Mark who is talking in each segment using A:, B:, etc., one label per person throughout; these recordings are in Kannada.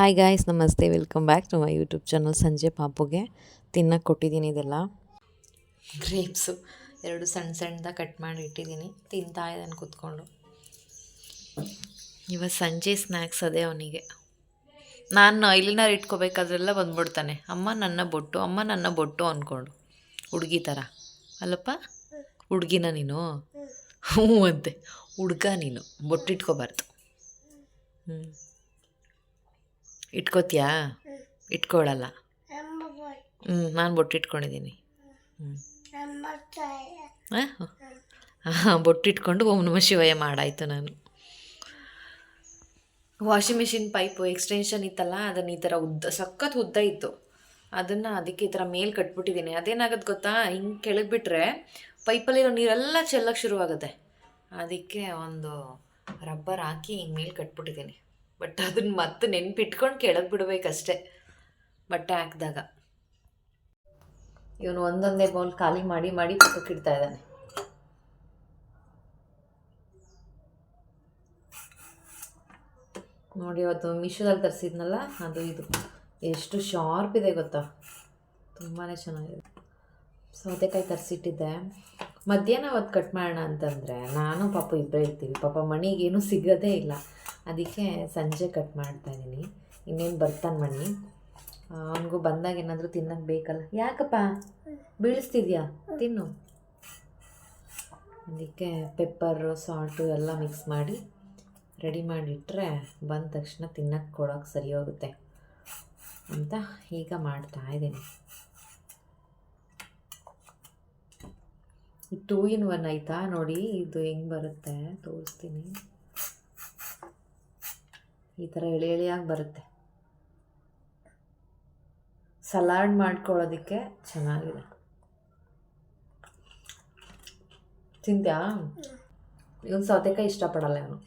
A: ಹಾಯ್ ಗಾಯ್ಸ್ ನಮಸ್ತೆ. Welcome back to my YouTube channel ಸಂಜೆ ಪಾಪುಗೆ. ತಿನ್ನಕ್ಕೆ ಕೊಟ್ಟಿದ್ದೀನಿ ಇದೆಲ್ಲ. ಗ್ರೇಪ್ಸು ಎರಡು ಸಣ್ಣ ಸಣ್ಣದಾಗ ಕಟ್ ಮಾಡಿ ಇಟ್ಟಿದ್ದೀನಿ. ತಿಂತಾ ಇದ್ದಾನೆ ಕೂತ್ಕೊಂಡು. ಇವತ್ತು ಸಂಜೆ ಸ್ನ್ಯಾಕ್ಸ್ ಅದೇ ಅವನಿಗೆ. ನಾನು ಇಲ್ಲಿನಾರು ಇಟ್ಕೋಬೇಕಾದ್ರೆಲ್ಲ ಬಂದ್ಬಿಡ್ತಾನೆ. ಅಮ್ಮ ನನ್ನ ಬೊಟ್ಟು, ಅಮ್ಮ ನನ್ನ ಬೊಟ್ಟು ಅಂದ್ಕೊಂಡು ಹುಡುಗಿ ಥರ. ಅಲ್ಲಪ್ಪ? ಹುಡುಗಿನ ನೀನು? ಹ್ಞೂ ಅಂತೆ. ಹುಡ್ಗ ನೀನು. ಬೊಟ್ಟಿಟ್ಕೋಬಾರ್ದು. ಹ್ಞೂ ಇಟ್ಕೋತೀಯಾ? ಇಟ್ಕೊಳ್ಳಲ್ಲ ಹ್ಞೂ ನಾನು ಬೊಟ್ಟು ಇಟ್ಕೊಂಡಿದ್ದೀನಿ ಹ್ಞೂ ಹಾಂ ಬೊಟ್ಟಿಟ್ಕೊಂಡು ಓಂ ನಮ ಶಿವಯ್ಯ ಮಾಡಾಯಿತು ನಾನು. ವಾಷಿಂಗ್ ಮೆಷಿನ್ ಪೈಪು ಎಕ್ಸ್ಟೆನ್ಷನ್ ಇತ್ತಲ್ಲ ಅದನ್ನು ಈ ಥರ ಉದ್ದ ಸಖತ್ ಉದ್ದ ಇತ್ತು. ಅದನ್ನು ಅದಕ್ಕೆ ಈ ಥರ ಮೇಲ್ ಕಟ್ಬಿಟ್ಟಿದ್ದೀನಿ ಅದೇನಾಗುತ್ತೆ ಗೊತ್ತಾ? ಹಿಂಗೆ ಕೆಳಗೆ ಬಿಟ್ಟರೆ ಪೈಪಲ್ಲಿರೋ ನೀರೆಲ್ಲ ಚೆಲ್ಲಕ್ಕೆ ಶುರುವಾಗುತ್ತೆ. ಅದಕ್ಕೆ ಒಂದು ರಬ್ಬರ್ ಹಾಕಿ ಹಿಂಗೆ ಮೇಲೆ ಕಟ್ಬಿಟ್ಟಿದ್ದೀನಿ ಬಟ್ ಅದನ್ನ ಮತ್ತೆ ನೆನ್ಪಿಟ್ಕೊಂಡು ಕೆಳಗೆ ಬಿಡಬೇಕಷ್ಟೆ. ಬಟ್ಟೆ ಹಾಕಿದಾಗ. ಇವನು ಒಂದೊಂದೇ ಬೌಲ್ ಖಾಲಿ ಮಾಡಿ ಮಾಡಿ ಇಡ್ತಾ ಇದ್ದಾನೆ. ನೋಡಿ ಅವತ್ತು ಮೀಶೋದಲ್ಲಿ ತರಿಸಿದ್ನಲ್ಲ, ಅದು ಇದು. ಎಷ್ಟು ಶಾರ್ಪ್ ಇದೆ ಗೊತ್ತಾ. ತುಂಬಾ ಚೆನ್ನಾಗಿದೆ. ಸೌತೆಕಾಯಿ ತರಿಸಿಟ್ಟಿದ್ದೆ. ಮಧ್ಯಾಹ್ನ ಅವತ್ತು ಕಟ್ ಮಾಡೋಣ ಅಂತಂದರೆ, ನಾನು ಪಾಪ ಇಬ್ಬರೇ ಇರ್ತೀವಿ. ಪಾಪ ಮಣಿಗೇನು ಸಿಗೋದೇ ಇಲ್ಲ. ಅದಕ್ಕೆ ಸಂಜೆ ಕಟ್ ಮಾಡ್ತಾ ಇದ್ದೀನಿ ಇನ್ನೇನು ಬರ್ತಾನೆ ಮಣ್ಣಿ? ಅವನಿಗೂ ಬಂದಾಗ ಏನಾದರೂ ತಿನ್ನಕ್ಕೆ ಬೇಕಲ್ಲ. ಯಾಕಪ್ಪ? ಬೀಳಿಸ್ತಿದ್ಯಾ? ತಿನ್ನು. ಅದಕ್ಕೆ ಪೆಪ್ಪರು, ಸಾಲ್ಟು ಎಲ್ಲ ಮಿಕ್ಸ್ ಮಾಡಿ ರೆಡಿ ಮಾಡಿಟ್ರೆ ಬಂದ ತಕ್ಷಣ ತಿನ್ನಕ್ಕೆ ಕೊಡೋಕೆ ಸರಿ ಹೋಗುತ್ತೆ ಅಂತ ಈಗ ಮಾಡ್ತಾ ಇದ್ದೀನಿ ಟೂ ಇನ್ ಒನ್ ಆಯಿತಾ? ನೋಡಿ, ಇದು ಹೆಂಗೆ ಬರುತ್ತೆ? ತೋರಿಸ್ತೀನಿ. ಈ ಥರ ಎಳೆ ಎಳೆಯಾಗಿ ಬರುತ್ತೆ. ಸಲಾಡ್ ಮಾಡ್ಕೊಳ್ಳೋದಕ್ಕೆ ಚೆನ್ನಾಗಿದೆ. ತಿಂತ್ಯಾ ಇವನು ಸೌತೆಕಾಯಿ ಇಷ್ಟಪಡಲ್ಲ ಇವನು.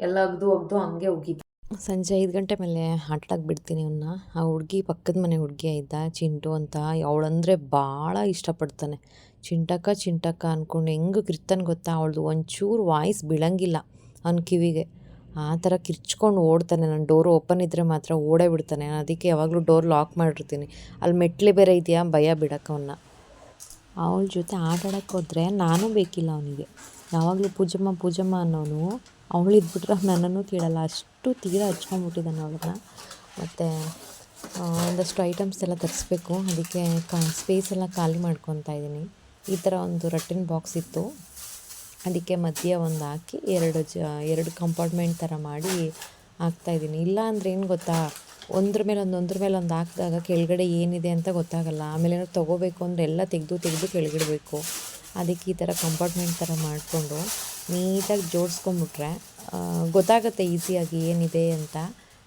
A: ಎಲ್ಲ ಅಗ್ದು ಒಗ್ದು ಹಂಗೆ ಉಗೀತು. ಸಂಜೆ ಐದು ಗಂಟೆ ಮೇಲೆ ಆಟಾಡಕ್ಕೆ ಬಿಡ್ತೀನಿ ಇವನ್ನ ಆ ಹುಡುಗಿ ಪಕ್ಕದ ಮನೆ ಹುಡುಗಿ ಇದ್ದ, ಚಿಂಟು ಅಂತ. ಅವಳಂದರೆ ಭಾಳ ಇಷ್ಟಪಡ್ತಾನೆ. ಚಿಂಟಕ್ಕ ಚಿಂಟಕ್ಕ ಅಂದ್ಕೊಂಡು ಹೆಂಗೆ ಕಿರ್ತಾನೆ ಗೊತ್ತಾ? ಅವಳದು ಒಂಚೂರು ವಾಯ್ಸ್ ಬೀಳಂಗಿಲ್ಲ ಅವ್ನ ಕಿವಿಗೆ. ಆ ಥರ ಕಿರ್ಚ್ಕೊಂಡು ಓಡ್ತಾನೆ. ನಾನು ಡೋರ್ ಓಪನ್ ಇದ್ದರೆ ಮಾತ್ರ ಓಡೇ ಬಿಡ್ತಾನೆ. ನಾನು ಅದಕ್ಕೆ ಯಾವಾಗಲೂ ಡೋರ್ ಲಾಕ್ ಮಾಡಿರ್ತೀನಿ. ಅಲ್ಲಿ ಮೆಟ್ಲೆ ಬೇರೆ ಇದೆಯಾ? ಭಯ ಬಿಡಕ್ಕೆ ಅವನ್ನ. ಅವಳ ಜೊತೆ ಆಟ ಹೋದರೆ ನಾನು ಬೇಕಿಲ್ಲ ಅವನಿಗೆ. ಯಾವಾಗಲೂ ಪೂಜಮ್ಮ ಪೂಜಮ್ಮ ಅನ್ನೋನು ಅವಳು ಇದ್ಬಿಟ್ರೆ ನನ್ನನ್ನು ತೀಡಲ್ಲ ಅಷ್ಟು ತೀರ ಹಚ್ಕೊಂಡ್ಬಿಟ್ಟಿದ್ದಾನೆ ಅವಳನ್ನ. ಮತ್ತು ಒಂದಷ್ಟು ಐಟಮ್ಸ್ ಎಲ್ಲ ತರಿಸ್ಬೇಕು. ಅದಕ್ಕೆ ಕಾ ಸ್ಪೇಸ್ ಎಲ್ಲ ಖಾಲಿ ಮಾಡ್ಕೊತಾ ಇದ್ದೀನಿ. ಈ ಥರ ಒಂದು ರಟ್ಟಿನ ಬಾಕ್ಸ್ ಇತ್ತು. ಅದಕ್ಕೆ ಮಧ್ಯ ಒಂದು ಹಾಕಿ ಎರಡು ಜ, ಎರಡು ಕಂಪಾರ್ಟ್ಮೆಂಟ್ ಥರ ಮಾಡಿ ಹಾಕ್ತಾಯಿದ್ದೀನಿ ಇಲ್ಲ ಅಂದರೆ ಏನು ಗೊತ್ತಾ? ಒಂದ್ರ ಮೇಲೆ ಒಂದು, ಒಂದ್ರ ಮೇಲೆ ಒಂದು ಹಾಕಿದಾಗ ಕೆಳಗಡೆ ಏನಿದೆ ಅಂತ ಗೊತ್ತಾಗಲ್ಲ. ಆಮೇಲೆ ಏನಾದ್ರು ತೊಗೋಬೇಕು ಅಂದರೆ ಎಲ್ಲ ತೆಗೆದು ತೆಗೆದು ಕೆಳಗಿಡಬೇಕು ಅದಕ್ಕೆ ಈ ಥರ ಕಂಪಾರ್ಟ್ಮೆಂಟ್ ಥರ ಮಾಡಿಕೊಂಡು ನೀಟಾಗಿ ಜೋಡಿಸ್ಕೊಂಬಿಟ್ರೆ ಗೊತ್ತಾಗುತ್ತೆ ಈಸಿಯಾಗಿ ಏನಿದೆ ಅಂತ,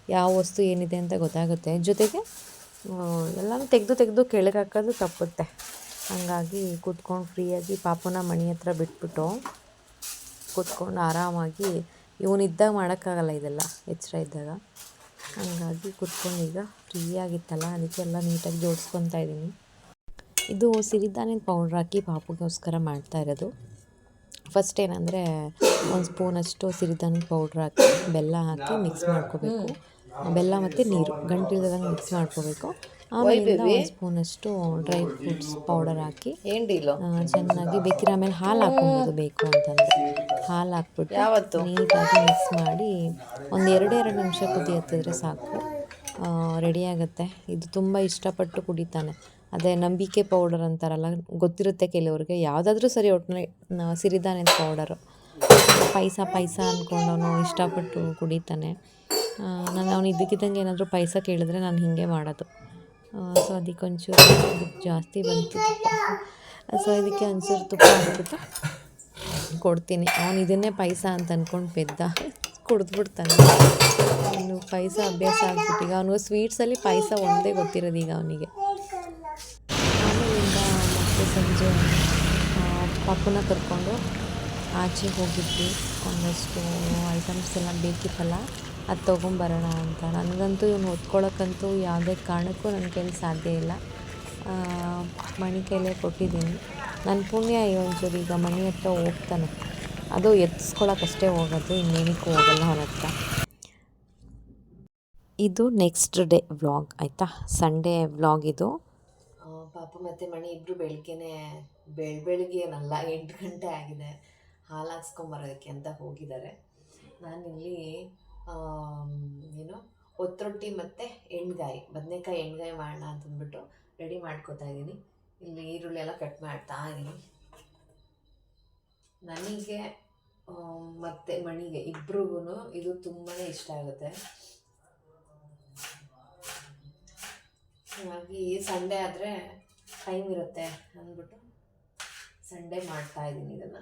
A: ಯಾವ ವಸ್ತು ಏನಿದೆ ಅಂತ ಗೊತ್ತಾಗುತ್ತೆ. ಜೊತೆಗೆ ಎಲ್ಲನೂ ತೆಗೆದು ತೆಗೆದು ಕೆಳಗೆ ಹಾಕೋದು ತಪ್ಪುತ್ತೆ. ಹಾಗಾಗಿ ಕೂತ್ಕೊಂಡು ಫ್ರೀಯಾಗಿ ಪಾಪನ ಮನೆ ಹತ್ರ ಬಿಟ್ಬಿಟ್ಟು ಕೂತ್ಕೊಂಡು ಆರಾಮಾಗಿ ಇವನಿದ್ದಾಗ ಮಾಡೋಕ್ಕಾಗಲ್ಲ ಇದೆಲ್ಲ, ಎಚ್ಚರ ಇದ್ದಾಗ. ಹಾಗಾಗಿ ಕೂತ್ಕೊಂಡು ಈಗ ಫ್ರೀಯಾಗಿತ್ತಲ್ಲ, ಅದಕ್ಕೆ ಎಲ್ಲ ನೀಟಾಗಿ ಜೋಡಿಸ್ಕೊತಾ ಇದ್ದೀನಿ. ಇದು ಸಿರಿಧಾನ್ಯದ ಪೌಡ್ರ್ ಹಾಕಿ ಪಾಪುಗೋಸ್ಕರ ಮಾಡ್ತಾ ಇರೋದು. ಫಸ್ಟ್ ಏನಂದರೆ ಒಂದು ಸ್ಪೂನಷ್ಟು ಸಿರಿಧಾನ್ಯದ ಪೌಡ್ರ್ ಹಾಕಿ, ಬೆಲ್ಲ ಹಾಕಿ ಮಿಕ್ಸ್ ಮಾಡ್ಕೋಬೇಕು. ಬೆಲ್ಲ ಮತ್ತು ನೀರು ಗಂಟಿಲ್ದಂಗೆ ಮಿಕ್ಸ್ ಮಾಡ್ಕೋಬೇಕು. ಆಮೇಲೆ ಒಂದು ಸ್ಪೂನಷ್ಟು ಡ್ರೈ ಫ್ರೂಟ್ಸ್ ಪೌಡರ್ ಹಾಕಿ ಚೆನ್ನಾಗಿ ಬೇಕಿರೋ ಆಮೇಲೆ ಹಾಲು ಹಾಕೊಬೋದು ಬೇಕು ಅಂತಂದರೆ. ಹಾಲು ಹಾಕ್ಬಿಟ್ಟು ನೀಟಾಗಿ ಮಿಕ್ಸ್ ಮಾಡಿ ಒಂದು ಎರಡು ಎರಡು ನಿಮಿಷ ಕುದಿ ಹತ್ತಿದ್ರೆ ಸಾಕು ರೆಡಿ ಆಗುತ್ತೆ. ಇದು ತುಂಬ ಇಷ್ಟಪಟ್ಟು ಕುಡಿತಾನೆ. ಅದೇ ನಂಬಿಕೆ ಪೌಡರ್ ಅಂತಾರಲ್ಲ ಗೊತ್ತಿರುತ್ತೆ ಕೆಲವ್ರಿಗೆ. ಯಾವುದಾದ್ರೂ ಸರಿ ಒಟ್ಟಿನ ಸಿರಿಧಾನ್ಯದ ಪೌಡರು. ಪಾಯಸ ಪಾಯಸ ಅಂದ್ಕೊಂಡು ಅವನು ಇಷ್ಟಪಟ್ಟು ಕುಡಿತಾನೆ. ನಾನು ಅವನು ಇದ್ದಕ್ಕಿದ್ದಂಗೆ ಏನಾದರೂ ಪಾಯಸ ಕೇಳಿದ್ರೆ ನಾನು ಹೀಗೆ ಮಾಡೋದು. ಸೊ ಅದಕ್ಕೆ ಒಂಚೂರು ಜಾಸ್ತಿ ಬಂತು ಸೊ ಇದಕ್ಕೆ ಒಂಚೂರು ತುಪ್ಪ ಹಾಕ್ಬಿಟ್ಟು ಕೊಡ್ತೀನಿ. ಅವನು ಇದನ್ನೇ ಪಾಯಸ ಅಂತ ಅಂದ್ಕೊಂಡು ಬೆದ್ದ. ಕುಡಿದ್ಬಿಡ್ತಾನೆ. ಅವನು ಪಾಯಸ ಅಭ್ಯಾಸ ಆಗ್ಬಿಟ್ಟು ಈಗ ಅವನಿಗೆ ಸ್ವೀಟ್ಸಲ್ಲಿ ಪಾಯಸ ಒಂದೇ ಗೊತ್ತಿರೋದು ಈಗ ಅವನಿಗೆ. ಆಮೇಲಿಂದ ಮತ್ತೆ ಸಂಜೆ ಪಾಪುನ ಕರ್ಕೊಂಡು ಆಚೆ ಹೋಗಿದ್ವಿ. ಒಂದಷ್ಟು ಐಟಮ್ಸ್ ಎಲ್ಲ ಬೇಕಿತ್ತಲ್ಲ. ಅದು ತೊಗೊಂಬರೋಣ ಅಂತ. ನನಗಂತೂ ಇವನು ಹೊತ್ಕೊಳ್ಳೋಕ್ಕಂತೂ ಯಾವುದೇ ಕಾರಣಕ್ಕೂ ನನ್ನ ಕೈಲಿ ಸಾಧ್ಯ ಇಲ್ಲ. ಮಣಿ ಕೈಲೇ ಕೊಟ್ಟಿದ್ದೀನಿ. ನನ್ನ ಪುಣ್ಯ ಒಂಚೂರು ಈಗ ಮಣಿ ಹತ್ರ ಹೋಗ್ತಾನೆ. ಅದು ಎತ್ತಿಸ್ಕೊಳಕ್ಕಷ್ಟೇ ಹೋಗೋದು ಇನ್ನೇನಕ್ಕೂ ಹೋಗಲ್ಲ ಅವನ ಹತ್ರ.
B: ಇದು ನೆಕ್ಸ್ಟ್ ಡೇ ವ್ಲಾಗ್ ಆಯಿತಾ? ಸಂಡೇ ವ್ಲಾಗ್ ಇದು. ಪಾಪು ಮತ್ತು ಮಣಿ ಇಬ್ಬರು ಬೆಳಗ್ಗೆನೆ ಬೆಳ್ ಬೆಳಗ್ಗೆ ಏನಲ್ಲ ಎಂಟು ಗಂಟೆ ಆಗಿದೆ. ಹಾಲು ಹಾಕ್ಸ್ಕೊಂಬರೋದಕ್ಕೆ ಅಂತ ಹೋಗಿದ್ದಾರೆ. ನಾನಿಲ್ಲಿ ಆಮ್, ಏನು ಒತ್ತರೊಟ್ಟಿ ಮತ್ತು ಎಣ್ಗಾಯಿ, ಬದನೆಕಾಯಿ ಎಣ್ಗಾಯಿ ಮಾಡೋಣ ಅಂತಂದ್ಬಿಟ್ಟು ರೆಡಿ ಮಾಡ್ಕೋತಾ ಇದ್ದೀನಿ. ಇಲ್ಲಿ ಈರುಳ್ಳಿ ಎಲ್ಲ ಕಟ್ ಮಾಡ್ತಾ ಇದ್ದೀನಿ. ನನಗೆ ಮತ್ತು ಮಣಿಗೆ ಇಬ್ರಿಗೂ ಇದು ತುಂಬಾ ಇಷ್ಟ ಆಗುತ್ತೆ. ಹಾಗಾಗಿ ಸಂಡೇ ಆದರೆ ಟೈಮ್ ಇರುತ್ತೆ ಅಂದ್ಬಿಟ್ಟು ಸಂಡೇ ಮಾಡ್ತಾ ಇದ್ದೀನಿ ಇದನ್ನು.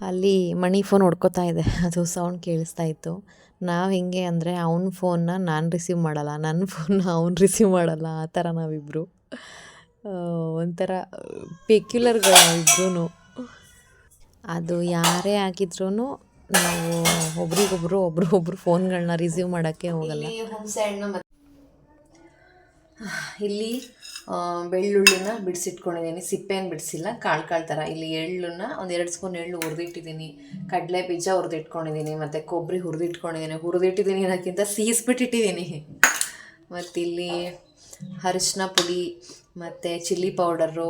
B: ಅಲ್ಲಿ ಮಣಿ ಫೋನ್ ಹೊಡ್ಕೋತಾ ಇದೆ. ಅದು ಸೌಂಡ್ ಕೇಳಿಸ್ತಾ ಇತ್ತು. ನಾವು ಹೆಂಗೆ ಅಂದರೆ ಅವನ ಫೋನ್ನ ನಾನು ರಿಸೀವ್ ಮಾಡಲ್ಲ. ನನ್ನ ಫೋನ್ನ ಅವ್ನು ರಿಸೀವ್ ಮಾಡಲ್ಲ. ಆ ಥರ ನಾವಿಬ್ಬರು ಒಂಥರ ಪೆಕ್ಯುಲರ್ಗಳು ನಾವಿಬ್ರು ಅದು ಯಾರೇ ಆಗಿದ್ರೂ ನಾವು ಒಬ್ರಿಗೊಬ್ರು ಒಬ್ರು ಒಬ್ರು ಫೋನ್ಗಳನ್ನ ರಿಸೀವ್ ಮಾಡೋಕ್ಕೆ ಹೋಗಲ್ಲ. ಇಲ್ಲಿ ಬೆಳ್ಳುಳ್ಳಿನ ಬಿಡಿಸಿಟ್ಕೊಂಡಿದ್ದೀನಿ. ಸಿಪ್ಪೆಯನ್ನು ಬಿಡಿಸಿಲ್ಲ ಕಾಳು ಕಾಳು ಥರ ಇಲ್ಲಿ ಎಳ್ಳನ್ನ ಒಂದು ಎರಡು ಸ್ಪೂನ್ ಎಳ್ಳು ಹುರಿದಿಟ್ಟಿದ್ದೀನಿ. ಕಡಲೆ ಬೀಜ ಹುರಿದಿಟ್ಕೊಂಡಿದ್ದೀನಿ, ಮತ್ತು ಕೊಬ್ಬರಿ ಹುರಿದಿಟ್ಕೊಂಡಿದ್ದೀನಿ. ಹುರಿದಿಟ್ಟಿದ್ದೀನಿ ಅನ್ನೋಕ್ಕಿಂತ ಸೀಸ್ಬಿಟ್ಟಿಟ್ಟಿದ್ದೀನಿ. ಮತ್ತು ಇಲ್ಲಿ ಅರಿಶಿನ ಪುಡಿ, ಮತ್ತು ಚಿಲ್ಲಿ ಪೌಡರು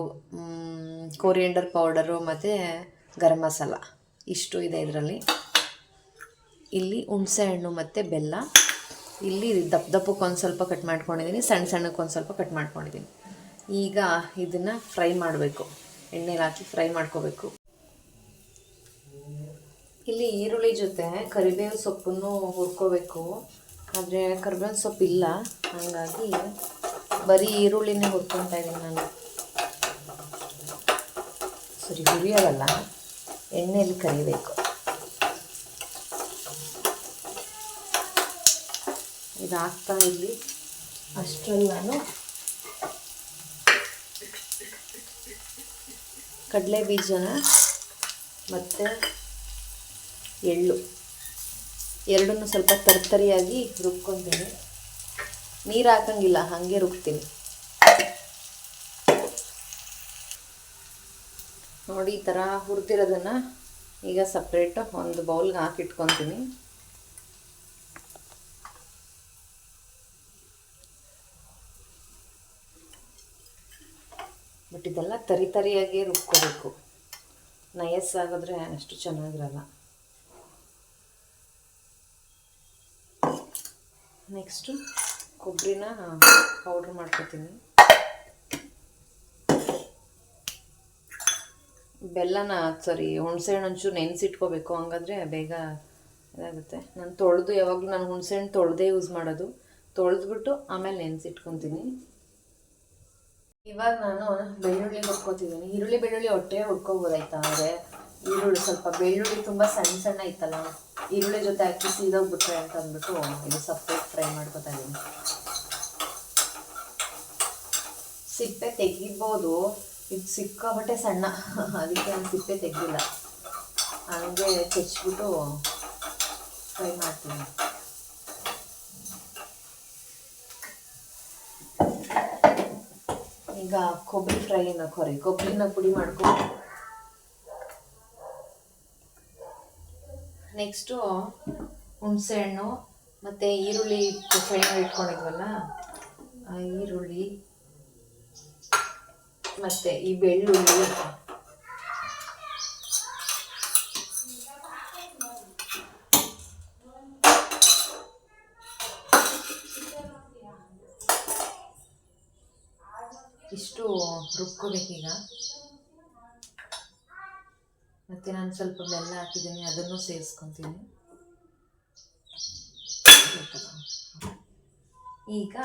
B: ಕೋರಿಯಂಡರ್ ಪೌಡರು, ಮತ್ತು ಗರಂ ಮಸಾಲ. ಇಷ್ಟು ಇದೆ ಇದರಲ್ಲಿ. ಇಲ್ಲಿ ಹುಣಸೆ ಹಣ್ಣು ಮತ್ತು ಬೆಲ್ಲ. ಇಲ್ಲಿ ದಪ್ಪ ದಪ್ಪಕ್ಕೆ ಒಂದು ಸ್ವಲ್ಪ ಕಟ್ ಮಾಡ್ಕೊಂಡಿದ್ದೀನಿ ಸಣ್ಣ ಸಣ್ಣಕ್ಕೆ ಒಂದು ಸ್ವಲ್ಪ ಕಟ್ ಮಾಡ್ಕೊಂಡಿದ್ದೀನಿ ಈಗ ಇದನ್ನು ಫ್ರೈ ಮಾಡಬೇಕು. ಎಣ್ಣೆಲಿ ಹಾಕಿ ಫ್ರೈ ಮಾಡ್ಕೋಬೇಕು. ಇಲ್ಲಿ ಈರುಳ್ಳಿ ಜೊತೆ ಕರಿಬೇವು ಸೊಪ್ಪನ್ನು ಹುರ್ಕೋಬೇಕು. ಆದರೆ ಕರಿಬೇವಿನ ಸೊಪ್ಪು ಇಲ್ಲ. ಹಾಗಾಗಿ ಬರೀ ಈರುಳ್ಳಿನೇ ಹುರ್ಕೊತಾ ಇದ್ದೀನಿ ನಾನು. ಸರಿ, ಹುರಿಯೋದಲ್ಲ. ಎಣ್ಣೆಯಲ್ಲಿ ಕರಿಬೇಕು. ಇದಾಗ್ತಾ ಇರಲಿ. ಅಷ್ಟರಲ್ಲಿ ನಾನು ಕಡಲೆ ಬೀಜನ ಮತ್ತು ಎಳ್ಳು, ಎರಡನ್ನೂ ಸ್ವಲ್ಪ ತರ್ತರಿಯಾಗಿ ರುಬ್ಕೊತೀನಿ. ನೀರು ಹಾಕಂಗಿಲ್ಲ, ಹಾಗೆ ರುಬ್ತೀನಿ. ನೋಡಿ, ಈ ಥರ ಹುರಿದಿರೋದನ್ನು ಈಗ ಸಪ್ರೇಟು ಒಂದು ಬೌಲ್ಗೆ ಹಾಕಿಟ್ಕೊತೀನಿ. ಬಟ್ ಇದೆಲ್ಲ ತರಿ ತರಿಯಾಗಿ ರುಬ್ಕೋಬೇಕು. ನಯಸ್ಸಾಗಿದ್ರೆ ಅಷ್ಟು ಚೆನ್ನಾಗಿರಲ್ಲ. ನೆಕ್ಸ್ಟು ಕೊಬ್ಬರಿನ ಪೌಡ್ರ್ ಮಾಡ್ಕೋತೀನಿ. ಬೆಲ್ಲನ ಸಾರಿ ಹುಣಸೆಹಣ್ಣು ಒಂಚೂರು ನೆನೆಸಿಟ್ಕೋಬೇಕು. ಹಂಗಾದ್ರೆ ಬೇಗ ಇದಾಗುತ್ತೆ. ನಾನು ತೊಳೆದು, ಯಾವಾಗಲೂ ನಾನು ಹುಣಸೆ ಹಣ್ಣು ತೊಳೆದೇ ಯೂಸ್ ಮಾಡೋದು. ತೊಳೆದ್ಬಿಟ್ಟು ಆಮೇಲೆ ನೆನೆಸಿಟ್ಕೊತೀನಿ. ಇವಾಗ ನಾನು ಬೆಳ್ಳುಳ್ಳಿ ಹುರ್ಕೋತಿದ್ದೀನಿ ಈರುಳ್ಳಿ ಬೆಳ್ಳುಳ್ಳಿ ಹೊಟ್ಟೆ ಹುರ್ಕೋಬೋದಾಯ್ತಾ ಅಂದರೆ ಈರುಳ್ಳಿ ಸ್ವಲ್ಪ ಬೆಳ್ಳುಳ್ಳಿ ತುಂಬ ಸಣ್ಣ ಸಣ್ಣ ಇತ್ತಲ್ಲ, ಈರುಳ್ಳಿ ಜೊತೆ ಹಾಕಿ ಸೀದೋಗ್ಬಿಟ್ರೆ ಅಂತ ಅಂದ್ಬಿಟ್ಟು ಇದು ಸಪ್ರೇಟ್ ಫ್ರೈ ಮಾಡ್ಕೊತಾ ಇದ್ದೀನಿ. ಸಿಪ್ಪೆ ತೆಗಿಬೋದು. ಇದು ಸಿಕ್ಕಾಬಟ್ಟೆ ಸಣ್ಣ. ಅದಕ್ಕೆ ನಾನು ಸಿಪ್ಪೆ ತೆಗ್ದಿಲ್ಲ. ಹಂಗೆ ಕೆಚ್ಬಿಟ್ಟು ಫ್ರೈ ಮಾಡ್ತೀನಿ. ಈಗ ಕೊಬ್ಬರಿ ಫ್ರೈನ ಕೊರಿ. ಕೊಬ್ಬರಿನ ಪುಡಿ ಮಾಡ್ಕೊ. ನೆಕ್ಸ್ಟು ಹುಣಸೆಹಣ್ಣು ಮತ್ತು ಈರುಳ್ಳಿ ಫ್ರೈ ಇಟ್ಕೊಂಡಿದ್ವಲ್ಲ ಈರುಳ್ಳಿ ಮತ್ತು ಈ ಬೆಳ್ಳುಳ್ಳಿ ಇಷ್ಟು ರುಬ್ಕೋಬೇಕೀಗ. ಮತ್ತು ನಾನು ಸ್ವಲ್ಪ ಬೆಲ್ಲ ಹಾಕಿದ್ದೀನಿ, ಅದನ್ನು ಸೇರಿಸ್ಕೊತೀನಿ. ಈಗ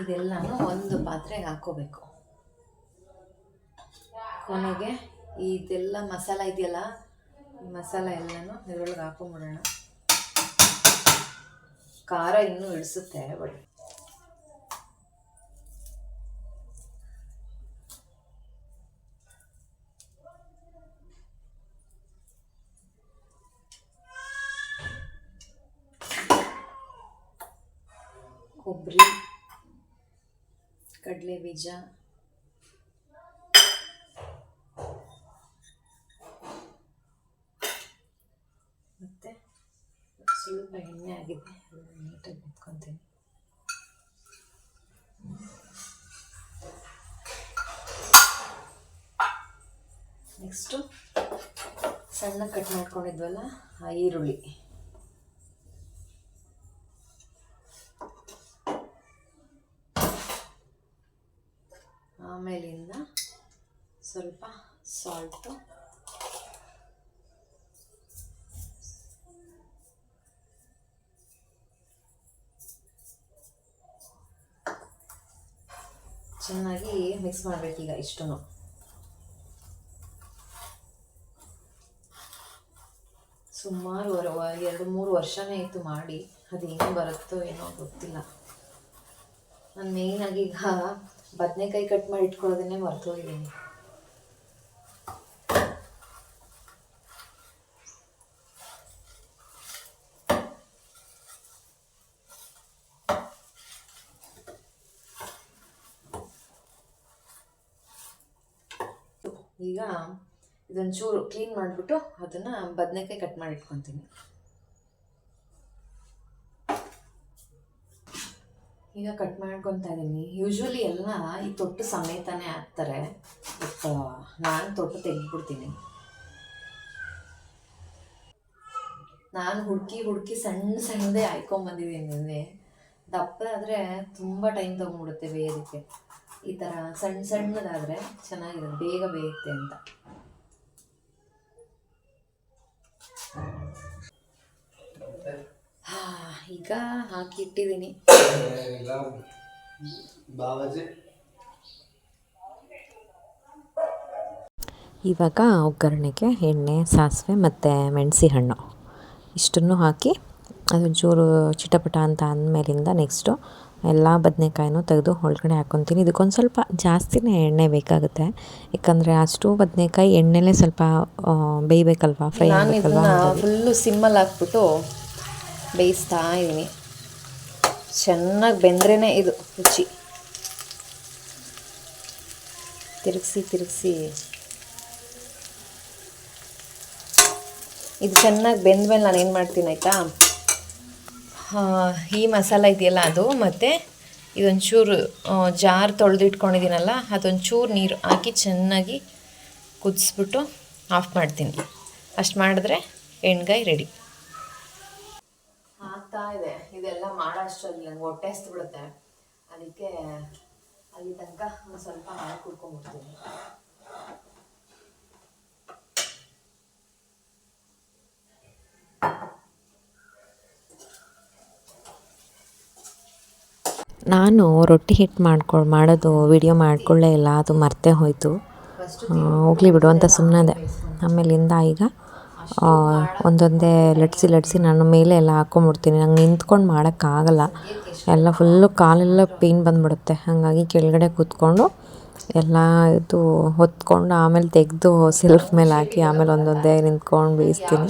B: ಇದೆಲ್ಲನೂ ಒಂದು ಪಾತ್ರೆಗೆ ಹಾಕೋಬೇಕು ಕೊನೆಗೆ ಇದೆಲ್ಲ ಮಸಾಲ ಇದೆಯಲ್ಲ, ಈ ಮಸಾಲ ಎಲ್ಲನೂ ಇದರೊಳಗೆ ಹಾಕೊಂಬಿಡೋಣ. ಖಾರ ಇನ್ನೂ ಇಳಿಸುತ್ತೆ, ಬಟ್ ಬೀಜ ಮತ್ತೆ? ಸ್ವಲ್ಪ ಎಣ್ಣೆ ಆಗಿದೆ. ನೀಟಾಗಿ ಬಿತ್ಕೊತೀನಿ ನೆಕ್ಸ್ಟು ಸಣ್ಣ ಕಟ್ ಮಾಡ್ಕೊಂಡಿದ್ವಲ್ಲ ಆ ಈರುಳ್ಳಿ. ಆಮೇಲಿಂದ ಸ್ವಲ್ಪ ಸಾಲ್ಟು ಚೆನ್ನಾಗಿ ಮಿಕ್ಸ್ ಮಾಡಬೇಕೀಗ ಇಷ್ಟು ಸುಮಾರು ಎರಡು ಮೂರು ವರ್ಷನೇ ಇತ್ತು ಮಾಡಿ ಅದು ಏನು ಬರುತ್ತೋ ಏನೋ ಗೊತ್ತಿಲ್ಲ. ನಾನು ಮೇಯ್ನಾಗಿ ಈಗ ಬದನೆಕಾಯಿ ಕಟ್ ಮಾಡಿ ಇಟ್ಕೊಳ್ಳೋದನ್ನೇ ಮರ್ತೋಗಿದ್ದೀನಿ ಈಗ ಇದೊಂಚೂರು ಕ್ಲೀನ್ ಮಾಡಿಬಿಟ್ಟು ಅದನ್ನು ಬದನೆಕಾಯಿ ಕಟ್ ಮಾಡಿ ಇಟ್ಕೊತೀನಿ ಈಗ ಕಟ್ ಮಾಡ್ಕೊತಾ ಇದ್ದೀನಿ ಯೂಶ್ವಲಿ ಎಲ್ಲ ಈ ತೊಟ್ಟು ಸಮೇತನೇ ಹಾಕ್ತಾರೆ. ಬಟ್ ನಾನು ತೊಟ್ಟು ತೆಗೆದ್ಬಿಡ್ತೀನಿ. ನಾನು ಹುಡುಕಿ ಹುಡುಕಿ ಸಣ್ಣ ಸಣ್ಣದೇ ಹಾಯ್ಕೊಂಬಂದಿದ್ದೀನಿ ನಿನ್ನೆ. ದಪ್ಪ ಆದರೆ ತುಂಬ ಟೈಮ್ ತೊಗೊಂಡ್ಬಿಡುತ್ತೆ ಬೇಯೋದಕ್ಕೆ. ಈ ಥರ ಸಣ್ಣ ಸಣ್ಣದಾದರೆ ಚೆನ್ನಾಗಿದೆ ಬೇಗ ಬೇಯುತ್ತೆ ಅಂತ. ಈಗ ಹಾಕಿ ಇಟ್ಟಿದ್ದೀನಿ
A: ಇವಾಗ ಒಗ್ಗರಣೆಗೆ ಎಣ್ಣೆ ಸಾಸಿವೆ ಮತ್ತು ಮೆಣಸಿ ಹಣ್ಣು ಇಷ್ಟನ್ನು ಹಾಕಿ ಅದೊಂಚೂರು ಚಿಟಪಟ ಅಂತ ಅಂದಮೇಲಿಂದ ನೆಕ್ಸ್ಟು ಎಲ್ಲ ಬದನೆಕಾಯಿನೂ ತೆಗೆದು ಒಳಗಡೆ ಹಾಕ್ಕೊತೀನಿ ಇದಕ್ಕೊಂದು ಸ್ವಲ್ಪ ಜಾಸ್ತಿನೇ ಎಣ್ಣೆ ಬೇಕಾಗುತ್ತೆ. ಯಾಕಂದರೆ ಅಷ್ಟು ಬದನೆಕಾಯಿ ಎಣ್ಣೆಲೇ ಸ್ವಲ್ಪ ಬೇಯಬೇಕಲ್ವಾ ಫ್ರೈ
B: ನಾನು
A: ಆಗಬೇಕಲ್ವಾ
B: ಫುಲ್ಲು ಸಿಮ್ಮಲ್ಲಿ ಹಾಕ್ಬಿಟ್ಟು ಬೇಯಿಸ್ತಾ ಇದ್ದೀನಿ. ಚೆನ್ನಾಗಿ ಬೆಂದ್ರೇ ಇದು ರುಚಿ. ತಿರುಗಿಸಿ ತಿರುಗಿಸಿ. ಇದು ಚೆನ್ನಾಗಿ ಬೆಂದ್ಮೇಲೆ ನಾನು ಏನು ಮಾಡ್ತೀನಿ ಆಯಿತಾ? ಈ ಮಸಾಲ ಇದೆಯಲ್ಲ ಅದು, ಮತ್ತು ಇದೊಂಚೂರು ಜಾರ್ ಜಾರ್ ತೊಳೆದಿಟ್ಕೊಂಡಿದ್ದೀನಲ್ಲ, ಅದೊಂಚೂರು ನೀರು ಹಾಕಿ ಚೆನ್ನಾಗಿ ಕುದಿಸ್ಬಿಟ್ಟು ಆಫ್ ಮಾಡ್ತೀನಿ. ಅಷ್ಟು ಮಾಡಿದ್ರೆ ಎಣ್ಗಾಯಿ ರೆಡಿ. ಆಗ್ತಾ ಇದೆ. ಇದೆಲ್ಲ ಮಾಡೋ ಅಷ್ಟರಲ್ಲಿ ನಂಗೆ ಹೊಟ್ಟೆ ಬಿಡುತ್ತೆ ಅದಕ್ಕೆ ಅಲ್ಲಿ ತನಕ ಒಂದು ಸ್ವಲ್ಪ ಹಾಲು ಕುಡ್ಕೊಂಡ್ಬಿಡ್ತೀನಿ
A: ನಾನು ರೊಟ್ಟಿ ಹಿಟ್ಟು ಮಾಡ್ಕೊ ಮಾಡೋದು ವಿಡಿಯೋ ಮಾಡ್ಕೊಳ್ಳೇ ಇಲ್ಲ ಅದು ಮರ್ತೇ ಹೋಯಿತು. ಹೋಗಲಿ ಬಿಡು ಅಂತ ಸುಮ್ಮನೆ ಆಮೇಲಿಂದ ಈಗ ಒಂದೊಂದೇ ಲಟ್ಸಿ ಲಟ್ಸಿ ನನ್ನ ಮೇಲೆ ಎಲ್ಲ ಹಾಕೊಂಡ್ಬಿಡ್ತೀನಿ ನಂಗೆ ನಿಂತ್ಕೊಂಡು ಮಾಡೋಕ್ಕಾಗಲ್ಲ. ಎಲ್ಲ ಫುಲ್ಲು ಕಾಲೆಲ್ಲ ಪೇಯ್ನ್ ಬಂದ್ಬಿಡುತ್ತೆ. ಹಾಗಾಗಿ ಕೆಳಗಡೆ ಕೂತ್ಕೊಂಡು ಎಲ್ಲ ಇದು ಹೊತ್ಕೊಂಡು ಆಮೇಲೆ ತೆಗೆದು ಸೆಲ್ಫ್ ಮೇಲೆ ಹಾಕಿ ಆಮೇಲೆ ಒಂದೊಂದೇ ನಿಂತ್ಕೊಂಡು ಬೇಯಿಸ್ತೀನಿ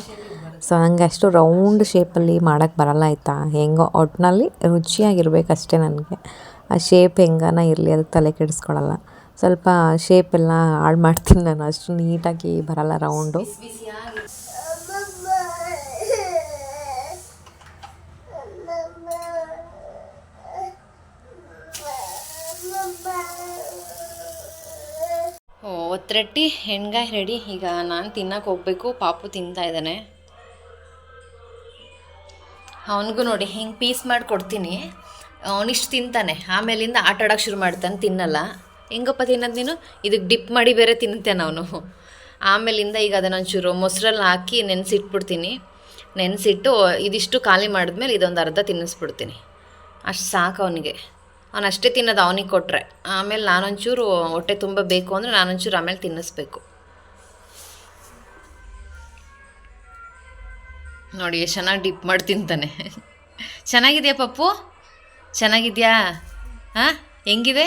A: ಸೊ ನನಗೆ ಅಷ್ಟು ರೌಂಡ್ ಶೇಪಲ್ಲಿ ಮಾಡೋಕ್ಕೆ ಬರಲ್ಲ ಆಯಿತಾ? ಹೆಂಗೋ ಒಟ್ಟಿನಲ್ಲಿ ರುಚಿಯಾಗಿರ್ಬೇಕಷ್ಟೇ ನನಗೆ. ಆ ಶೇಪ್ ಹೆಂಗಾನ ಇರಲಿ ಅದಕ್ಕೆ ತಲೆ ಕೆಡಿಸ್ಕೊಳಲ್ಲ. ಸ್ವಲ್ಪ ಶೇಪ್ ಎಲ್ಲ ಹಾಳು ಮಾಡ್ತೀನಿ ನಾನು. ಅಷ್ಟು ನೀಟಾಗಿ ಬರಲ್ಲ ರೌಂಡು
B: ಒತ್ತರಟ್ಟಿ, ಹೆಣ್ಗಾಯಿ ರೆಡಿ. ಈಗ ನಾನು ತಿನ್ನಕ್ಕೆ ಹೋಗಬೇಕು. ಪಾಪು ತಿಂತಾ ಇದ್ದಾನೆ. ಅವನಿಗೂ ನೋಡಿ, ಹಿಂಗೆ ಪೀಸ್ ಮಾಡಿ ಕೊಡ್ತೀನಿ. ಅವನಿಷ್ಟು ತಿಂತಾನೆ. ಆಮೇಲಿಂದ ಆಟ ಆಡೋಕ್ಕೆ ಶುರು ಮಾಡ್ತಾನೆ. ತಿನ್ನಲ್ಲ. ಹೆಂಗಪ್ಪ ತಿನ್ನೋದು ನೀನು? ಇದಕ್ಕೆ ಡಿಪ್ ಮಾಡಿ ಬೇರೆ ತಿಂತಾನೆ ಅವನು. ಆಮೇಲಿಂದ ಈಗ ಅದನ್ನು ಒಂಚೂರು ಮೊಸರಲ್ಲಿ ಹಾಕಿ ನೆನೆಸಿಟ್ಬಿಡ್ತೀನಿ. ನೆನೆಸಿಟ್ಟು, ಇದಿಷ್ಟು ಖಾಲಿ ಮಾಡಿದ್ಮೇಲೆ ಇದೊಂದು ಅರ್ಧ ತಿನ್ನಿಸ್ಬಿಡ್ತೀನಿ. ಅಷ್ಟು ಸಾಕು ಅವನಿಗೆ. ಅವನು ಅಷ್ಟೇ ತಿನ್ನೋದು ಅವನಿಗೆ ಕೊಟ್ಟರೆ ಆಮೇಲೆ ನಾನೊಂಚೂರು ಹೊಟ್ಟೆ ತುಂಬ ಬೇಕು ಅಂದರೆ ನಾನೊಂಚೂರು ಆಮೇಲೆ ತಿನ್ನಿಸ್ಬೇಕು. ನೋಡಿ, ಎಷ್ಟು ಚೆನ್ನಾಗಿ ಡಿಪ್ ಮಾಡಿ ತಿಂತಾನೆ. ಚೆನ್ನಾಗಿದೆಯಾ ಪಪ್ಪು? ಚೆನ್ನಾಗಿದೆಯಾ? ಹಾಂ? ಹೆಂಗಿದೆ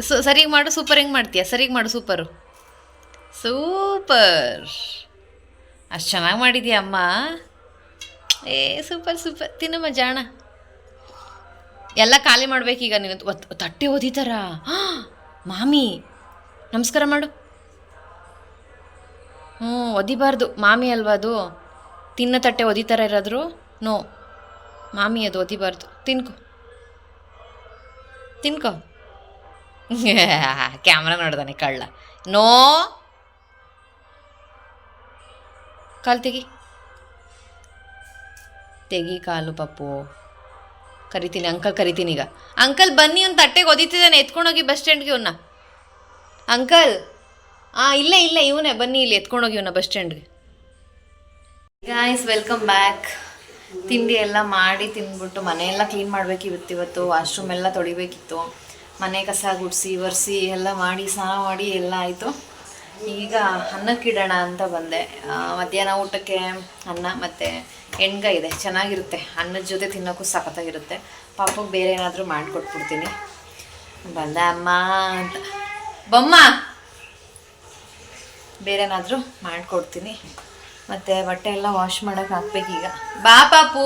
B: ಸು ಸರಿಗೆ ಮಾಡು, ಸೂಪರ್ ಹೆಂಗೆ ಮಾಡ್ತೀಯಾ? ಸರಿಗೆ ಮಾಡು, ಸೂಪರು. ಸೂಪರ್. ಅಷ್ಟು ಚೆನ್ನಾಗಿ ಮಾಡಿದ್ಯಾ ಅಮ್ಮ? ಏ, ಸೂಪರ್ ಸೂಪರ್. ತಿನ್ನಮ್ಮ, ಜಾಣ. ಎಲ್ಲ ಖಾಲಿ ಮಾಡ್ಬೇಕೀಗ ನೀನು. ತಟ್ಟೆ ಓದಿತಾರ ಮಾಮಿ, ನಮಸ್ಕಾರ ಮಾಡು. ಹ್ಞೂ, ಒದಿಬಾರ್ದು. ಮಾಮಿ ಅಲ್ವಾ ಅದು? ತಿನ್ನ ತಟ್ಟೆ ಒದಿತಾರ ಇರಾದ್ರು ನೋ. ಮಾಮಿ ಅದು ಒದಿಬಾರ್ದು. ತಿನ್ಕೊ. ತಿನ್ಕೊ. ಕ್ಯಾಮ್ರಾ ನೋಡ್ದಾನೆ ಕಳ್ಳ. ನೋ. ಕಾಲು ತೆಗಿ. ತೆಗಿ ಕಾಲು ಪಪ್ಪು. ಕರಿತೀನಿ, ಅಂಕಲ್ ಕರಿತೀನಿ ಈಗ. ಅಂಕಲ್, ಬನ್ನಿ, ಒಂದು ತಟ್ಟೆಗೆ ಒದಿತಿದ್ದಾನೆ, ಎತ್ಕೊಂಡೋಗಿ ಬಸ್ ಸ್ಟ್ಯಾಂಡ್ಗೆ ಇವನ್ನ ಅಂಕಲ್ ಹಾಂ ಇಲ್ಲ ಇಲ್ಲ, ಇವನೇ, ಬನ್ನಿ ಇಲ್ಲಿ, ಎತ್ಕೊಂಡೋಗಿ ಇವನ್ನ ಬಸ್ ಸ್ಟ್ಯಾಂಡ್ಗೆ ಗಾಯ್ಸ್ ವೆಲ್ಕಮ್ ಬ್ಯಾಕ್ ತಿಂಡಿ ಎಲ್ಲ ಮಾಡಿ ತಿಂದ್ಬಿಟ್ಟು ಮನೆಯೆಲ್ಲ ಕ್ಲೀನ್ ಮಾಡಬೇಕಿತ್ತು ಇವತ್ತು ವಾಶ್ರೂಮ್ ಎಲ್ಲ ತೊಳಿಬೇಕಿತ್ತು. ಮನೆ ಕಸ ಗುಡಿಸಿ, ಒರೆಸಿ, ಎಲ್ಲ ಮಾಡಿ, ಸ್ನಾನ ಮಾಡಿ ಎಲ್ಲ ಆಯಿತು. ಈಗ ಅನ್ನಕ್ಕಿಡೋಣ ಅಂತ ಬಂದೆ. ಮಧ್ಯಾಹ್ನ ಊಟಕ್ಕೆ ಅನ್ನ ಮತ್ತು ಎಣ್ಗಾಯಿ ಇದೆ. ಚೆನ್ನಾಗಿರುತ್ತೆ. ಅನ್ನದ ಜೊತೆ ತಿನ್ನೋಕ್ಕೂ ಸಖತ್ತಾಗಿರುತ್ತೆ. ಪಾಪಕ್ಕೆ ಬೇರೆ ಏನಾದರೂ ಮಾಡಿಕೊಟ್ಬಿಡ್ತೀನಿ. ಬಂದ, ಅಮ್ಮ ಅಂತ. ಬೊಮ್ಮ! ಬೇರೆನಾದರೂ ಮಾಡಿಕೊಡ್ತೀನಿ. ಮತ್ತು ಬಟ್ಟೆ ಎಲ್ಲ ವಾಶ್ ಮಾಡೋಕೆ ಹಾಕ್ಬೇಕೀಗ ಬಾ ಪಾಪು!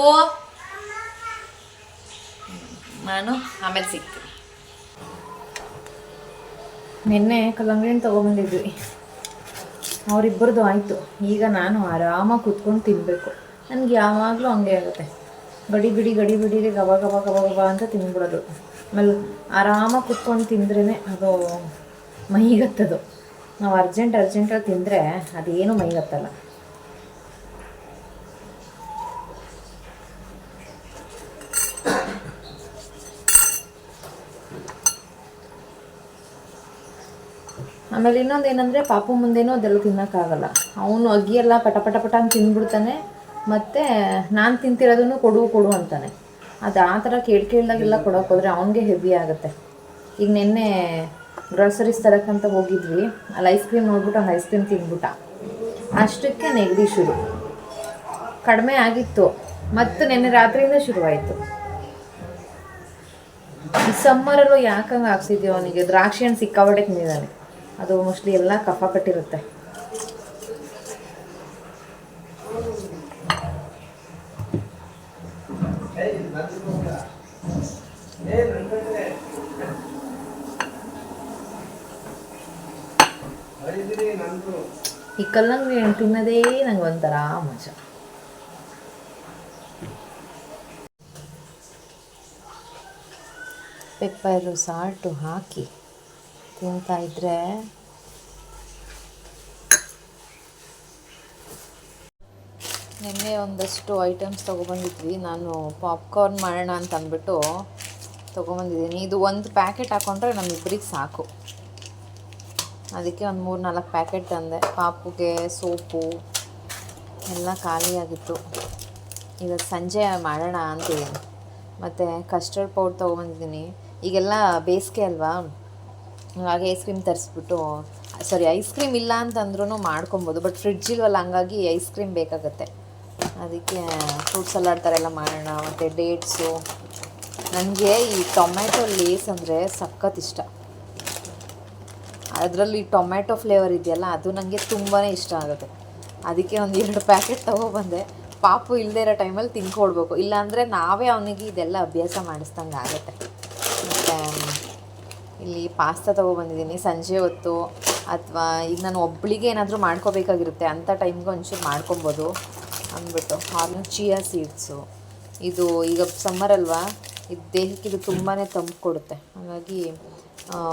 B: ನಾನು ಆಮೇಲೆ ಸಿಗ್ತೀನಿ. ನಿನ್ನೆ ಕಲ್ಲಂಗಡಿ ಹಣ್ಣು ತೊಗೊಬಂದಿದ್ವಿ ಅವರಿಬ್ಬರದು ಆಯಿತು. ಈಗ ನಾನು ಆರಾಮಾಗಿ ಕುತ್ಕೊಂಡು ತಿನ್ನಬೇಕು ನನಗೆ ಯಾವಾಗಲೂ ಹಂಗೆ ಆಗುತ್ತೆ. ಗಡಿ ಬಿಡಿ, ಗಡಿ ಬಿಡಿಗೆ ಗಬ ಗಬ ಗಬ ಗಬ ಅಂತ ತಿಂದ್ಬಿಡೋದು ಆಮೇಲೆ ಆರಾಮಾಗಿ ಕುತ್ಕೊಂಡು ತಿಂದ್ರೇ ಅದು ಮೈಗತ್ತದು. ನಾವು ಅರ್ಜೆಂಟ್, ಅರ್ಜೆಂಟಾಗಿ ತಿಂದರೆ ಅದೇನು ಮೈಗತ್ತಲ್ಲ. ಆಮೇಲೆ ಇನ್ನೊಂದು ಏನಂದರೆ ಪಾಪು ಮುಂದೆನೂ ಅದೆಲ್ಲ ತಿನ್ನೋಕ್ಕಾಗಲ್ಲ. ಅವನು ಅಗ್ಗಿ ಎಲ್ಲ ಪಟ ಪಟ ಪಟ ಅಂತ ತಿಂದ್ಬಿಡ್ತಾನೆ ಮತ್ತು ನಾನು ತಿಂತಿರೋದನ್ನು ಕೊಡು ಕೊಡು ಅಂತಾನೆ. ಅದು ಆ ಥರ ಕೇಳಿ ಕೇಳಿದಾಗೆಲ್ಲ ಕೊಡೋಕೆ ಹೋದರೆ ಅವನಿಗೆ ಹೆವಿ ಆಗುತ್ತೆ. ಈಗ ನಿನ್ನೆ ಗ್ರಾಸರೀಸ್ ತರಕ್ಕಂತ ಹೋಗಿದ್ವಿ, ಅಲ್ಲಿ ಐಸ್ ಕ್ರೀಮ್ ನೋಡ್ಬಿಟ್ಟು ಐಸ್ ಕ್ರೀಮ್ ತಿಂದ್ಬಿಟ್ಟ. ಅಷ್ಟಕ್ಕೆ ನೆಗಡಿ ಶುರು. ಕಡಿಮೆ ಆಗಿತ್ತು, ಮತ್ತು ನಿನ್ನೆ ರಾತ್ರಿಯಿಂದ ಶುರುವಾಯಿತು. ಈ ಸಮ್ಮರಲ್ಲೂ ಯಾಕಂಗೆ ಹಾಕ್ಸಿದ್ಯೋ ಅವನಿಗೆ, ದ್ರಾಕ್ಷಿ ಹಣ್ಣು ಸಿಕ್ಕಾಪಟ್ಟೆ ತಿಂದಿದ್ದಾನೆ. ಅದು ಮೋಸ್ಟ್ಲಿ ಎಲ್ಲ ಕಫ ಕಟ್ಟಿರುತ್ತೆ. ಈ ಕಲ್ಲಂಗಡಿ ಹಣ್ಣು ತಿನ್ನೋದೇ ನಂಗೆ ಒಂಥರ ಮಜಾ. ಪೆಪ್ಪರು ಸಾಲ್ಟು ಹಾಕಿ. ತಿಂತಾ ಇದ್ರೆ ನಿನ್ನೆ ಒಂದಷ್ಟು ಐಟಮ್ಸ್ ತೊಗೊಬಂದಿದ್ವಿ. ನಾನು ಪಾಪ್ಕಾರ್ನ್ ಮಾಡೋಣ ಅಂತ ಅಂದ್ಬಿಟ್ಟು ತೊಗೊಬಂದಿದ್ದೀನಿ. ಇದು ಒಂದು ಪ್ಯಾಕೆಟ್ ಹಾಕ್ಕೊಂಡ್ರೆ ನಮ್ಮಿಬ್ಬರಿಗೆ ಸಾಕು. ಅದಕ್ಕೆ ಒಂದು ಮೂರು ನಾಲ್ಕು ಪ್ಯಾಕೆಟ್ ತಂದೆ. ಪಾಪುಗೆ ಸೋಪು ಎಲ್ಲ ಖಾಲಿಯಾಗಿತ್ತು. ಈಗ ಸಂಜೆ ಮಾಡೋಣ ಅಂತಿದ್ದೀನಿ. ಮತ್ತು ಕಸ್ಟರ್ಡ್ ಪೌಡ್ರ್ ತೊಗೊಬಂದಿದ್ದೀನಿ. ಈಗೆಲ್ಲ ಬೇಸಿಗೆ ಅಲ್ವಾ? ಹಾಗಾಗಿ ಐಸ್ ಕ್ರೀಮ್ ತರಿಸ್ಬಿಟ್ಟು ಸಾರಿ ಐಸ್ ಕ್ರೀಮ್ ಇಲ್ಲ ಅಂತಂದ್ರೂ ಮಾಡ್ಕೊಬೋದು ಬಟ್ ಫ್ರಿಡ್ಜ್ ಇಲ್ವಲ್ಲ, ಹಂಗಾಗಿ ಐಸ್ ಕ್ರೀಮ್ ಬೇಕಾಗುತ್ತೆ. ಅದಕ್ಕೆ ಫ್ರೂಟ್ ಸಲಾಡ್ ಥರ ಎಲ್ಲ ಮಾಡೋಣ, ಮತ್ತು ಡೇಟ್ಸು ನನಗೆ ಈ ಟೊಮ್ಯಾಟೊ ಲೇಸ್ ಅಂದರೆ ಸಖತ್ ಇಷ್ಟ. ಅದರಲ್ಲಿ ಟೊಮ್ಯಾಟೊ ಫ್ಲೇವರ್ ಇದೆಯಲ್ಲ, ಅದು ನನಗೆ ತುಂಬಾ ಇಷ್ಟ ಆಗುತ್ತೆ. ಅದಕ್ಕೆ ಒಂದು ಎರಡು ಪ್ಯಾಕೆಟ್ ತೊಗೊಬಂದೆ ಪಾಪು ಇಲ್ಲದೇ ಇರೋ ಟೈಮಲ್ಲಿ ತಿನ್ಕೊಡ್ಬೇಕು. ಇಲ್ಲಾಂದರೆ ನಾವೇ ಅವನಿಗೆ ಇದೆಲ್ಲ ಅಭ್ಯಾಸ ಮಾಡಿಸ್ದಂಗೆ ಆಗುತ್ತೆ ಮತ್ತು ಇಲ್ಲಿ ಪಾಸ್ತಾ ತೊಗೊಬಂದಿದ್ದೀನಿ ಸಂಜೆ ಹೊತ್ತು ಅಥವಾ ಈಗ ನಾನು ಒಬ್ಬಳಿಗೆ ಏನಾದರೂ ಮಾಡ್ಕೋಬೇಕಾಗಿರುತ್ತೆ ಅಂಥ ಟೈಮ್ಗೆ ಒಂಚೂರು ಮಾಡ್ಕೊಬೋದು ಅಂದ್ಬಿಟ್ಟು ಹಾಲು ಚಿಯಾ ಸೀಡ್ಸು ಇದು ಈಗ ಸಮ್ಮರ್ ಅಲ್ವಾ? ಇದು ದೇಹಕ್ಕೆ ಇದು ತುಂಬಾ ತಂಪು ಕೊಡುತ್ತೆ. ಹಾಗಾಗಿ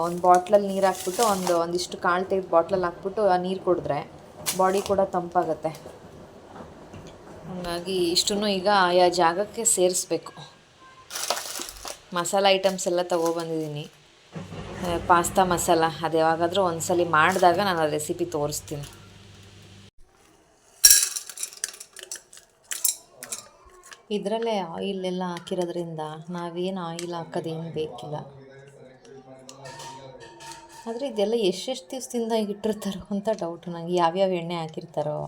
B: ಒಂದು ಬಾಟ್ಲಲ್ಲಿ ನೀರು ಹಾಕ್ಬಿಟ್ಟು ಒಂದು, ಒಂದಿಷ್ಟು ಕಾಳು ತೆಗೆದು ಬಾಟ್ಲಲ್ಲಿ ಹಾಕ್ಬಿಟ್ಟು ಆ ನೀರು ಕುಡಿದ್ರೆ ಬಾಡಿ ಕೂಡ ತಂಪಾಗುತ್ತೆ. ಹಾಗಾಗಿ ಇಷ್ಟನ್ನು ಈಗ ಆಯಾ ಜಾಗಕ್ಕೆ ಸೇರಿಸ್ಬೇಕು. ಮಸಾಲ ಐಟಮ್ಸ್ ಎಲ್ಲ ತೊಗೊಬಂದಿದ್ದೀನಿ ಪಾಸ್ತಾ ಮಸಾಲ. ಅದು ಯಾವಾಗಾದರೂ ಒಂದ್ಸಲಿ ಮಾಡಿದಾಗ ನಾನು ಆ ರೆಸಿಪಿ ತೋರಿಸ್ತೀನಿ. ಇದರಲ್ಲೇ ಆಯಿಲ್ ಎಲ್ಲ ಹಾಕಿರೋದ್ರಿಂದ ನಾವೇನು ಆಯಿಲ್ ಹಾಕೋದೇನು ಬೇಕಿಲ್ಲ. ಆದರೆ ಇದೆಲ್ಲ ಎಷ್ಟೆಷ್ಟು ದಿವಸದಿಂದ ಇಟ್ಟಿರ್ತಾರೋ ಅಂತ ಡೌಟ್ ನನಗೆ ಯಾವ್ಯಾವ ಎಣ್ಣೆ ಹಾಕಿರ್ತಾರೋ.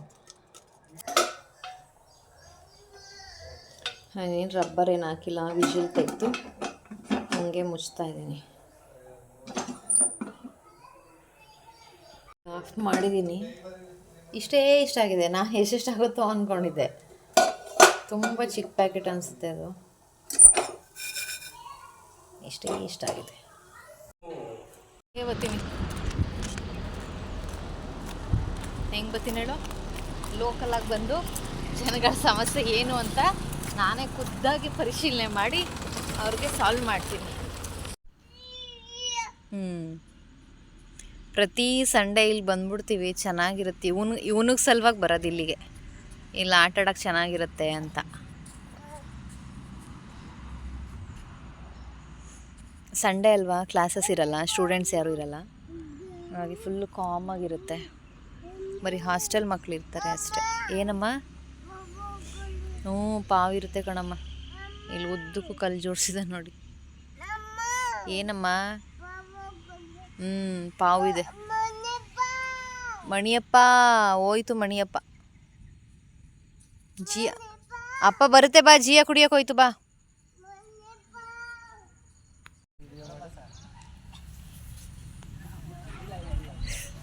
B: ಏನು ರಬ್ಬರ್ ಏನು ಹಾಕಿಲ್ಲ ವಿಷಲ್ ತೆಗೆದು ಹಂಗೆ ಮುಚ್ತಾ ಇದ್ದೀನಿ. ಆಫ್ ಮಾಡಿದ್ದೀನಿ. ಇಷ್ಟೇ ಇಷ್ಟ ಆಗಿದೆ. ನಾ ಎಷ್ಟೆಷ್ಟು ಆಗುತ್ತೋ ಅಂದ್ಕೊಂಡಿದ್ದೆ ತುಂಬ ಚಿಕ್ಕ ಪ್ಯಾಕೆಟ್ ಅನಿಸುತ್ತೆ ಅದು. ಇಷ್ಟೇ ಇಷ್ಟ ಆಗಿದೆ. ಹೇಗೆ ಬರ್ತೀನಿ? ಹೆಂಗೆ ಬರ್ತೀನಿ ಹೇಳು? ಲೋಕಲಾಗಿ ಬಂದು ಜನಗಳ ಸಮಸ್ಯೆ ಏನು ಅಂತ ನಾನೇ ಖುದ್ದಾಗಿ ಪರಿಶೀಲನೆ ಮಾಡಿ ಅವ್ರಿಗೆ ಸಾಲ್ವ್ ಮಾಡ್ತೀನಿ. ಹ್ಞೂ ಪ್ರತಿ ಸಂಡೇ ಇಲ್ಲಿ ಬಂದ್ಬಿಡ್ತೀವಿ, ಚೆನ್ನಾಗಿರುತ್ತೆ. ಇವನು, ಇವನಿಗೆ ಸಲುವಾಗಿ ಬರೋದು ಇಲ್ಲಿಗೆ. ಇಲ್ಲಿ, ಆಟ ಆಡೋಕ್ಕೆ ಚೆನ್ನಾಗಿರುತ್ತೆ ಅಂತ. ಸಂಡೇ ಅಲ್ವಾ? ಕ್ಲಾಸಸ್ ಇರಲ್ಲ ಸ್ಟೂಡೆಂಟ್ಸ್ ಯಾರೂ ಇರಲ್ಲ. ಹಾಗಾಗಿ ಫುಲ್ಲು ಕಾಮಾಗಿರುತ್ತೆ ಬರೀ ಹಾಸ್ಟೆಲ್ ಮಕ್ಕಳು ಇರ್ತಾರೆ ಅಷ್ಟೇ. ಏನಮ್ಮ? ಹ್ಞೂ ಪಾವಿರುತ್ತೆ ಕಣಮ್ಮ. ಇಲ್ಲಿ ಉದ್ದಕ್ಕೂ ಕಲ್ಲು ಜೋಡಿಸಿದೆ ನೋಡಿ. ಏನಮ್ಮ? ಹ್ಞೂ ಪಾವು ಇದೆ ಮಣಿಯಪ್ಪ, ಹೋಯ್ತು ಮಣಿಯಪ್ಪ. ಜಿಯ, ಅಪ್ಪ ಬರುತ್ತೆ ಬಾ, ಜಿಯ ಕುಡಿಯಕ್ಕೆ ಹೋಯ್ತು ಬಾ.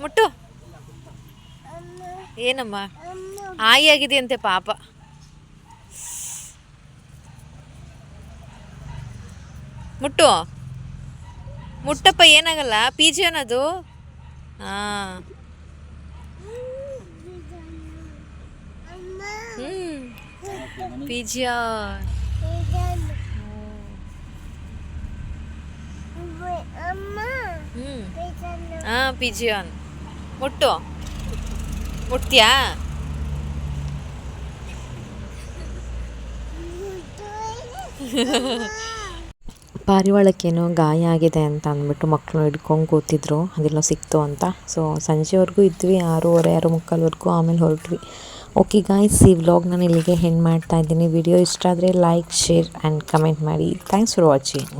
B: ಮುಟ್ಟು. ಏನಮ್ಮ? ಆಯಿ ಆಗಿದೆಯಂತೆ ಪಾಪ. ಮುಟ್ಟು. ಮುಟ್ಟಪ್ಪ ಏನಾಗಲ್ಲ. ಪಿ ಜಿ ಅನ್ನೋದು. ಹಾಂ. ಪಿ ಜಿ ಹಾಂ ಪಿ ಜಿ ಆನ್ ಮುಟ್ಟು. ಮುಟ್ತೀಯಾ?
A: ಪಾರಿವಾಳಕ್ಕೇನೋ ಗಾಯ ಆಗಿದೆ ಅಂತ ಅಂದ್ಬಿಟ್ಟು ಮಕ್ಕಳು ಹಿಡ್ಕೊಂಡು ಕೂತಿದ್ರು. ಅದೆಲ್ಲ ಸಿಕ್ತು ಅಂತ. ಸೊ ಸಂಜೆವರೆಗೂ ಇದ್ವಿ, ಆರೂವರೆ ಆರು ಮುಕ್ಕಾಲ್ವರೆಗೂ ಆಮೇಲೆ ಹೊರಟ್ವಿ. ಓಕೆ ಗಾಯ್ಸ್ ಈ ವ್ಲಾಗ್ ನಾನು ಇಲ್ಲಿಗೆ ಹೆಣ್ಣು ಮಾಡ್ತಾ ಇದ್ದೀನಿ. ವಿಡಿಯೋ ಇಷ್ಟ ಆದರೆ ಲೈಕ್ ಶೇರ್ ಆ್ಯಂಡ್ ಕಮೆಂಟ್ ಮಾಡಿ. Thanks for watching